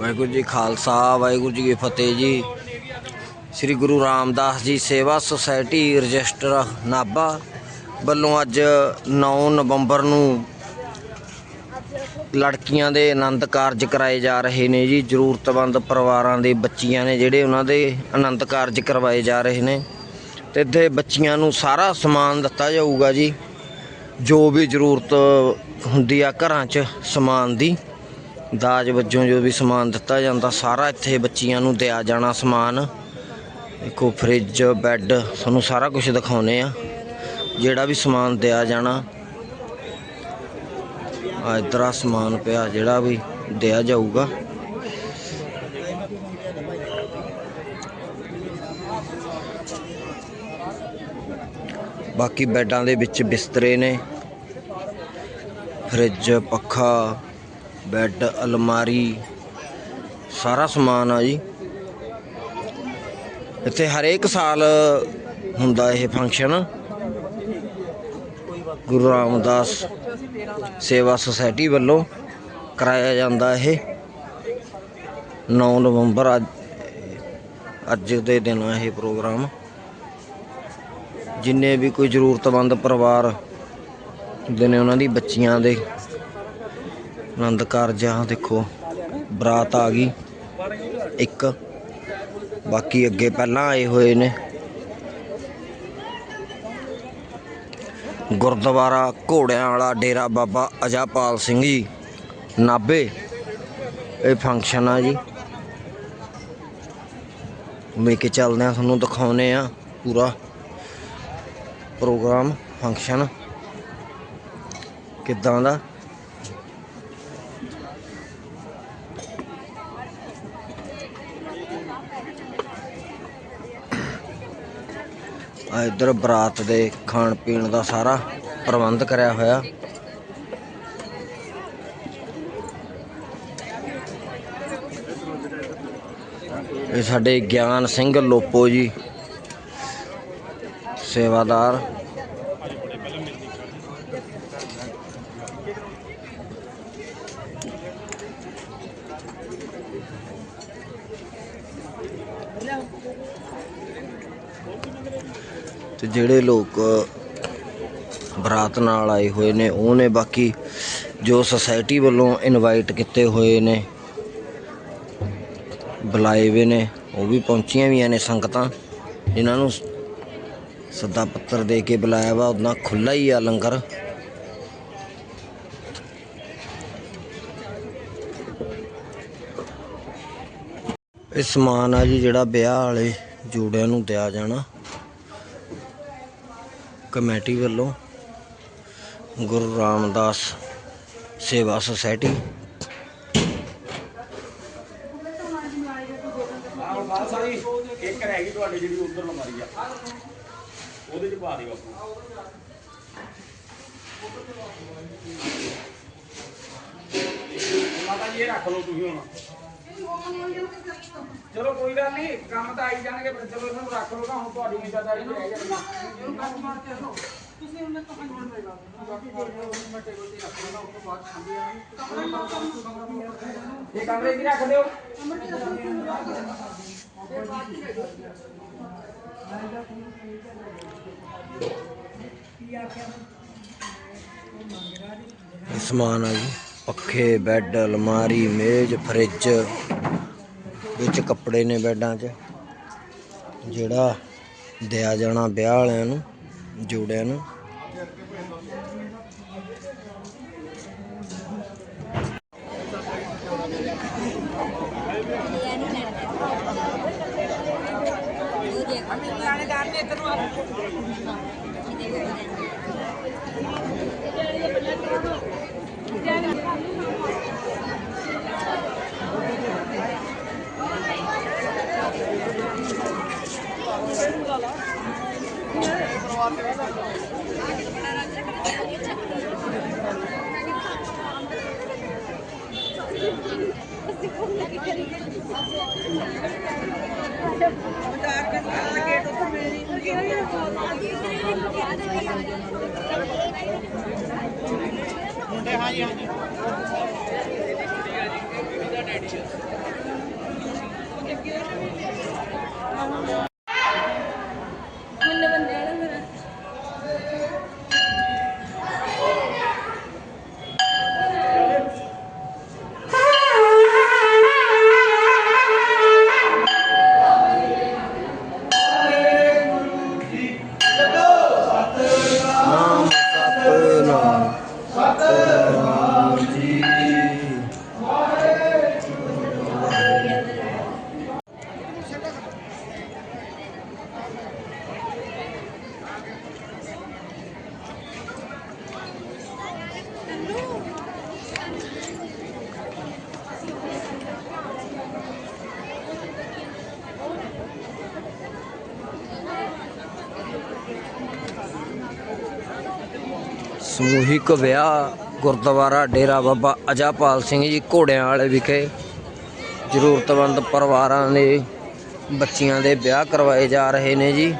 ਵਾਹਿਗੁਰੂ ਜੀ ਖਾਲਸਾ, ਵਾਹਿਗੁਰੂ ਜੀ ਕੀ ਫਤਿਹ ਜੀ। ਸ੍ਰੀ ਗੁਰੂ ਰਾਮਦਾਸ ਜੀ ਸੇਵਾ society register Nabha ਵੱਲੋਂ ਅੱਜ 9 ਨਵੰਬਰ ਨੂੰ ਲੜਕੀਆਂ ਦੇ ਆਨੰਦ ਕਾਰਜ ਕਰਾਏ ਜਾ ਰਹੇ ਨੇ ਜੀ। ਜ਼ਰੂਰਤਮੰਦ ਪਰਿਵਾਰਾਂ ਦੇ ਬੱਚੀਆਂ ਨੇ ਜਿਹੜੇ ਉਹਨਾਂ ਦੇ ਆਨੰਦ ਕਾਰਜ ਕਰਵਾਏ ਜਾ ਰਹੇ ਨੇ। ਤੇ ਇੱਥੇ ਬੱਚੀਆਂ ਨੂੰ ਸਾਰਾ ਸਮਾਨ ਦਿੱਤਾ ਜਾਊਗਾ ਜੀ। ਜੋ ਵੀ ਜ਼ਰੂਰਤ ਹੁੰਦੀ ਆ ਘਰਾਂ 'ਚ ਸਮਾਨ ਦੀ। ਦਾਜ ਵਜੋਂ ਜੋ ਵੀ ਸਮਾਨ ਦਿੱਤਾ ਜਾਂਦਾ, ਸਾਰਾ ਇੱਥੇ ਬੱਚੀਆਂ ਨੂੰ ਦਿਆ ਜਾਣਾ ਸਮਾਨ। ਦੇਖੋ ਫ੍ਰਿਜ ਬੈੱਡ ਤੁਹਾਨੂੰ ਸਾਰਾ ਕੁਝ ਦਿਖਾਉਨੇ ਆ। ਜਿਹੜਾ ਵੀ ਸਮਾਨ ਦਿਆ ਜਾਣਾ ਆ ਇੱਧਰ ਸਮਾਨ ਪਿਆ, ਜਿਹੜਾ ਵੀ ਦਿਆ ਜਾਊਗਾ। ਬਾਕੀ ਬੈੱਡਾਂ ਦੇ ਵਿੱਚ ਬਿਸਤਰੇ ਨੇ। ਫ੍ਰਿਜ ਪੱਖਾ ਬੈੱਡ, ਅਲਮਾਰੀ, ਸਾਰਾ ਸਮਾਨ ਆ ਜੀ। ਇੱਥੇ ਹਰੇਕ ਸਾਲ ਹੁੰਦਾ ਇਹ ਫੰਕਸ਼ਨ ਗੁਰੂ ਰਾਮਦਾਸ ਸੇਵਾ ਸੁਸਾਇਟੀ ਵੱਲੋਂ ਕਰਾਇਆ ਜਾਂਦਾ ਇਹ। 9 ਨਵੰਬਰ ਅੱਜ ਅੱਜ ਦੇ ਦਿਨ ਆ ਇਹ ਪ੍ਰੋਗਰਾਮ। ਜਿੰਨੇ ਵੀ ਕੋਈ ਜ਼ਰੂਰਤਮੰਦ ਪਰਿਵਾਰ ਦੇ ਨੇ ਉਹਨਾਂ ਦੀ ਬੱਚੀਆਂ ਦੇ ਆਨੰਦ ਕਾਰਜ ਆ ਦੇਖੋ, ਬਰਾਤ ਆ ਗਈ, ਇੱਕ, ਬਾਕੀ ਅੱਗੇ ਪਹਿਲਾਂ ਆਏ ਹੋਏ ਨੇ। ਗੁਰਦੁਆਰਾ ਘੋੜਿਆਂ ਵਾਲਾ ਡੇਰਾ ਬਾਬਾ ਅਜਾਪਾਲ ਸਿੰਘ ਜੀ ਨਾਬੇ ਇਹ ਫੰਕਸ਼ਨ ਆ ਜੀ। ਲੈ ਕੇ ਚੱਲਦੇ ਆ ਤੁਹਾਨੂੰ ਦਿਖਾਉਨੇ ਆ ਪੂਰਾ ਪ੍ਰੋਗਰਾਮ ਫੰਕਸ਼ਨ ਕਿੱਦਾਂ ਦਾ। ਇੱਧਰ ਬਰਾਤ ਦੇ ਖਾਣ ਪੀਣ ਦਾ ਸਾਰਾ ਪ੍ਰਬੰਧ ਕਰਿਆ ਹੋਇਆ। ਇਹ ਸਾਡੇ ਗਿਆਨ ਸਿੰਘ ਲੋਪੋ ਜੀ, ਸੇਵਾਦਾਰ। ਤੇ ਜਿਹੜੇ ਲੋਕ ਬਰਾਤ ਨਾਲ ਆਏ ਹੋਏ ਨੇ, ਉਹ ਨੇ ਬਾਕੀ ਜੋ ਸੁਸਾਇਟੀ ਵੱਲੋਂ ਇਨਵਾਈਟ ਕੀਤੇ ਹੋਏ ਨੇ, ਬੁਲਾਏ ਹੋਏ ਨੇ, ਉਹ ਵੀ ਪਹੁੰਚੀਆਂ ਵੀਆਂ ਨੇ ਸੰਗਤਾਂ, ਜਿਨ੍ਹਾਂ ਨੂੰ ਸੱਦਾ ਪੱਤਰ ਦੇ ਕੇ ਬੁਲਾਇਆ ਵਾ, ਉਹਨਾਂ ਖੁੱਲਾ ਹੀ ਆ ਲੰਗਰ। ਇਹ ਸਮਾਨ ਆ ਜੀ ਜਿਹੜਾ ਵਿਆਹ ਵਾਲੇ ਜੋੜਿਆਂ ਨੂੰ ਦਿਆ ਜਾਣਾ। ਕਮੇਟੀ ਵੱਲੋਂ ਗੁਰੂ ਰਾਮਦਾਸ ਸੇਵਾ ਸੁਸਾਇਟੀ ਇੱਕ ਰਹਿ ਗਈ ਤੁਹਾਡੀ ਜਿਹੜੀ ਉਧਰ ਲਮਾਰੀ ਆ ਉਹਦੇ ਚ ਪਾ ਦਿਓ ਬਾਪੂ ਮਾਤਾ ਜੀ, ਇਹ ਰੱਖ ਲਓ ਤੁਸੀਂ ਹੁਣ। ਚਲੋ ਕੋਈ ਗੱਲ ਨਹੀਂ ਕੰਮ ਤਾਂ ਆਈ ਜਾਣਗੇ ਪਰ ਚਲੋ ਇਹਨਾਂ ਨੂੰ ਰੱਖ ਲਓ ਨਾ ਹੁਣ ਤੁਹਾਡੀ ਜ਼ਿੰਮੇਵਾਰੀ ਤੇ ਰਹਿ ਜਾਣੀ ਇਹਨੂੰ ਕੱਟ ਮਾਰ ਕੇ ਰੱਖੋ ਤੁਸੀਂ ਉਹਨਾਂ ਤੋਂ ਮਿੰਟ ਲਗਾ ਬਾਕੀ ਕੋਈ ਨਹੀਂ ਮੈਂ ਟੇਬਲ ਤੇ ਰੱਖ ਲੈਣਾ ਉਸ ਤੋਂ ਬਾਅਦ ਖਾਂਦੇ ਆ ਇਹ ਕਮਰੇ ਵੀ ਰੱਖ ਦਿਓ। ਇਹ ਸਮਾਨ ਆ ਜੀ। ਪੱਖੇ, ਬੈੱਡ, ਅਲਮਾਰੀ, ਮੇਜ਼, ਫਰਿੱਜ ਵਿੱਚ ਕੱਪੜੇ ਨੇ ਬੈੱਡਾਂ 'ਚ। ਜਿਹੜਾ ਦਿਆ ਜਾਣਾ ਵਿਆਹ ਵਾਲਿਆਂ ਨੂੰ, ਜੋੜਿਆਂ ਨੂੰ। ਮੁੰਡੇ ਹਾਂ ਜੀ ਹਾਂ ਜੀ। ਦਾ ਡੈਡੀ ਹੈ ਸਮੂਹਿਕ ਵਿਆਹ ਗੁਰਦੁਆਰਾ ਡੇਰਾ ਬਾਬਾ ਅਜਾਪਾਲ ਸਿੰਘ ਜੀ ਘੋੜਿਆਂ ਵਾਲੇ ਵਿਖੇ। ਜ਼ਰੂਰਤਮੰਦ ਪਰਿਵਾਰਾਂ ਦੇ ਬੱਚੀਆਂ ਦੇ ਵਿਆਹ ਕਰਵਾਏ ਜਾ ਰਹੇ ਨੇ ਜੀ।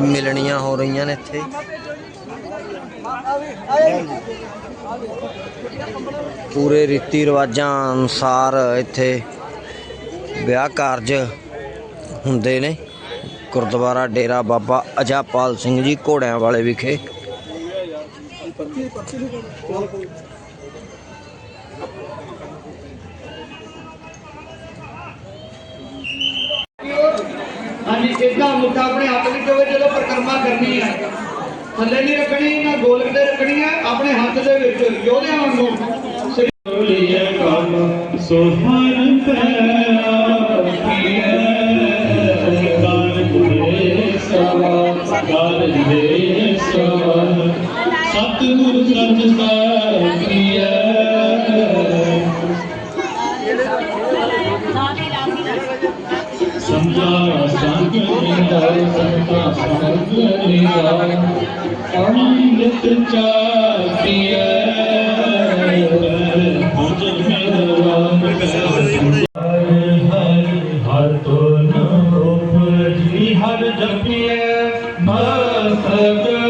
ਮਿਲਣੀਆਂ ਹੋ ਰਹੀਆਂ ਨੇ ਇੱਥੇ। ਪੂਰੇ ਰੀਤੀ ਰਿਵਾਜਾਂ ਅਨੁਸਾਰ ਇੱਥੇ ਵਿਆਹ ਕਾਰਜ ਹੁੰਦੇ ਨੇ। ਗੁਰਦੁਆਰਾ ਡੇਰਾ ਬਾਬਾ ਅਜਾਪਾਲ ਸਿੰਘ ਜੀ ਘੋੜਿਆਂ ਵਾਲੇ ਵਿਖੇ। ਹਾਂਜੀ ਇਦਾਂ ਮੁੱਠਾ ਆਪਣੇ ਹੱਥ ਵਿੱਚ ਹੋਵੇ ਜਦੋਂ ਪਰਿਕਰਮਾ ਕਰਨੀ ਹੈ। ਥੱਲੇ ਨਹੀਂ ਰੱਖਣੀ ਨਾ ਗੋਲਕ ਤੇ ਰੱਖਣੀ ਹੈ ਆਪਣੇ ਹੱਥ ਦੇ ਵਿੱਚ ਯੋਧਿਆਂ ਵਾਂਗੂ। ਸੋਹਣ ਪੈਰਾ ਸਤਿਗੁਰ ਸੱਚ ਸਾਖੀਐ ਸਮਝਾ ਸੰਗ ਨਿੰਦਾ ਸੰਤਾ ਸੰਗ ਨਿੰਦਾ ਅੰਮ੍ਰਿਤ ਚਾਪੀਐ ਅੰਜਨ ਮੇਰਾ ਹਰ ਹਰ ਹਰ ਤੋ ਨੋਪਜੀ ਹਰ ਜਪੀਐ ਮਸਤ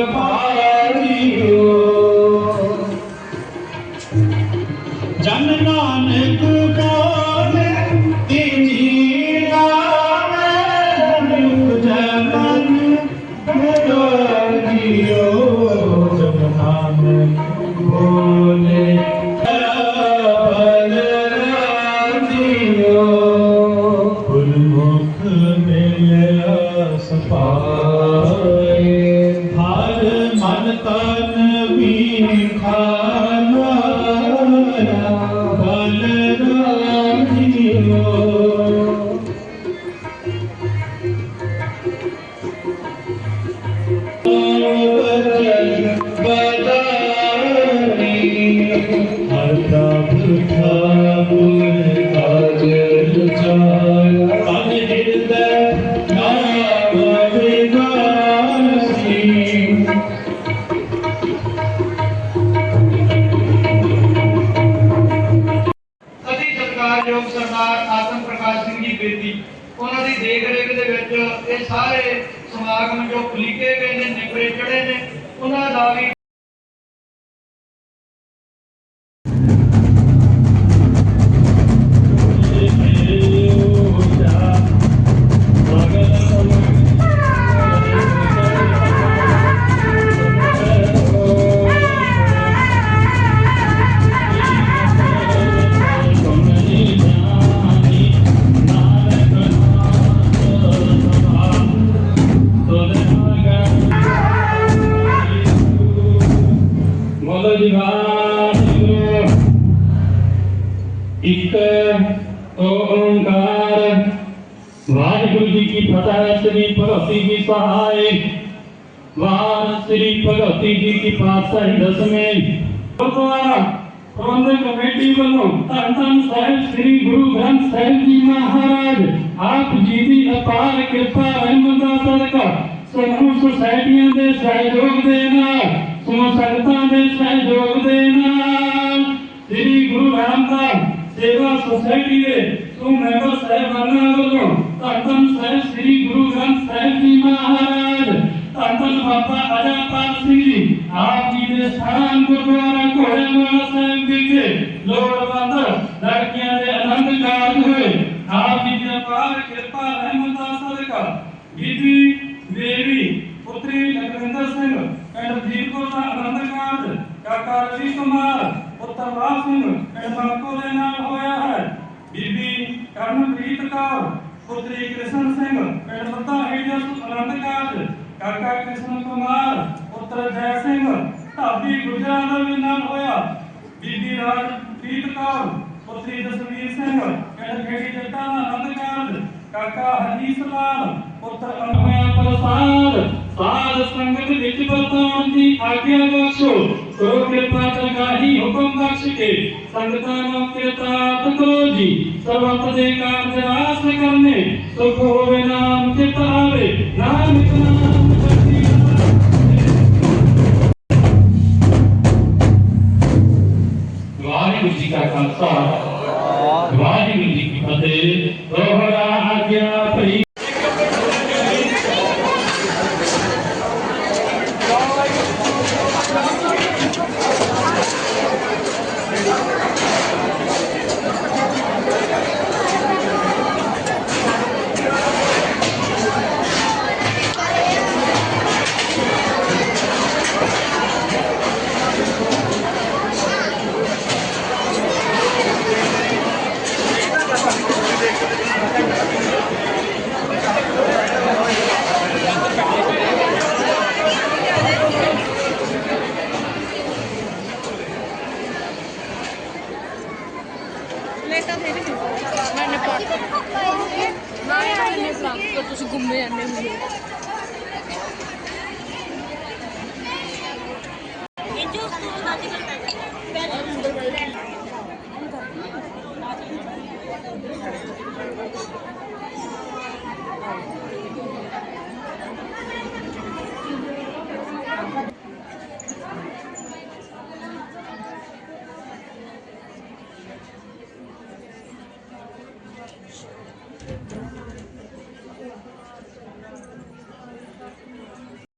ਸਤਿਕਾਰਯੋਗ ਸਰਦਾਰ ਆਤਮ ਪ੍ਰਕਾਸ਼ ਸਿੰਘ ਜੀ ਬੇਦੀ, ਉਹਨਾਂ ਦੀ ਦੇਖ ਰੇਖ ਦੇ ਵਿੱਚ ਇਹ ਸਾਰੇ ਸਮਾਗਮ ਜੋ ਖਲੀਕੇ ਗਏ ਨੇ ਨਿਬਰੇ ਚੜੇ ਨੇ, ਉਹਨਾਂ ਦਾ ਵੀ ਓੰਕਾਰ ਵਾਹਿਗੁਰੂ ਜੀ ਕੀ ਫਤਿਹ ਸ੍ਰੀ ਭਗਵਤੀ ਜੀ ਸਹਾਇ ਵਾਰ ਸ੍ਰੀ ਭਗਵਤੀ ਜੀ ਕੀ ਪਾਤਸ਼ਾਹੀ ਦਸਵੇਂ ਗੁਰਦੁਆਰਾ ਪ੍ਰਬੰਧਕ ਕਮੇਟੀ ਵੱਲੋਂ ਧੰਨ ਧੰਨ ਸਾਹਿਬ ਸ੍ਰੀ ਗੁਰੂ ਗ੍ਰੰਥ ਸਾਹਿਬ ਜੀ ਮਹਾਰਾਜ ਆਪ ਜੀ ਦੀ ਅਪਾਰ ਕਿਰਪਾ ਰਹਿਮਤ ਦਾ ਸਦਕਾ ਸਮੂਹ ਸੁਸਾਇਟੀਆਂ ਦੇ ਸਹਿਯੋਗ ਦੇ ਨਾਲ ਸਮੂਹ ਸੰਗਤਾਂ ਦੇ ਸਹਿਯੋਗ ਦੇ ਨਾਲ ਸ੍ਰੀ ਗੁਰੂ ਰਾਮਦਾਸ ਸੇਵਾ ਸੁਸਾਇਟੀ ਦੇ ਸਮੂਹ ਮੈਂਬਰ ਸਾਹਿਬਾਨਾਂ ਵੱਲੋਂ ਧੰਨ ਧੰਨ ਸਾਹਿਬ ਸ੍ਰੀ ਗੁਰੂ ਗ੍ਰੰਥ ਸਾਹਿਬ ਜੀ ਮਹਾਰਾਜ ਧੰਨ ਧੰਨ ਬਾਬਾ ਅਜਾਪਾਲ ਸਿੰਘ ਜੀ, ਆਪ ਜੀ ਦੇ ਸਥਾਨ ਗੁਰਦੁਆਰਾ ਘੋੜੇਵਾਲਾ ਸਾਹਿਬ ਵਿਖੇ ਲੋੜਵੰਦ ਲੜਕੀਆਂ ਦੇ ਆਨੰਦ ਕਾਰਜ ਹੋਏ। ਆਪ ਜੀ ਦੀ ਅਪਾਰ ਕਿਰਪਾ, ਰਹਿਮਤ ਦਾ ਸਦਕਾ ਬੀਬੀ ਦੇਵੀ ਪੁੱਤਰੀ ਲਖਵਿੰਦਰ ਸਿੰਘ, ਪਿੰਡ ਦੀਪਕੋ ਦਾ ਆਨੰਦ ਕਾਰਜ, ਕਾਕਾ ਰਵੀ ਕੁਮਾਰ ਪੁੱਤਰ ਸਿੰਘ ਪਿੰਡ ਦੇ ਨਾਲ ਹੋਇਆ ਹੈ? ਬੀਬੀ ਕਰਨਪ੍ਰੀਤ ਕੌਰ, ਪੁੱਤਰੀ ਕ੍ਰਿਸ਼ਨ ਸਿੰਘ, ਪਿੰਡ ਮੱਤਾ ਏਰੀਆ ਆਨੰਦ ਕਾਰਜ, ਕਾਕਾ ਕ੍ਰਿਸ਼ਨ ਕੁਮਾਰ, ਪੁੱਤਰ ਜੈ ਸਿੰਘ ਢਾਬੀ ਗੁਜਰਾਂ ਦਾ ਵੀ ਨਾਲ ਹੋਇਆ। ਬੀਬੀ ਰਾਜਪ੍ਰੀਤ ਕੌਰ, ਪੁੱਤਰੀ ਜਸਵੀਰ ਸਿੰਘ, ਪਿੰਡ ਖੇੜੀ ਜੱਟਾਂ ਦਾ ਆਨੰਦ ਕਾਰਜ, ਕਾਕਾ ਹਰੀਸ਼ ਲਾਲ ਪਰਤਾ ਪਰਮਾਤਮਾ ਪਰਸਾਦ ਸਾਧ ਸੰਗਤ ਦੇ ਵਿੱਚ ਪਰਤਾ ਹਾਜ਼ਰ ਹੋ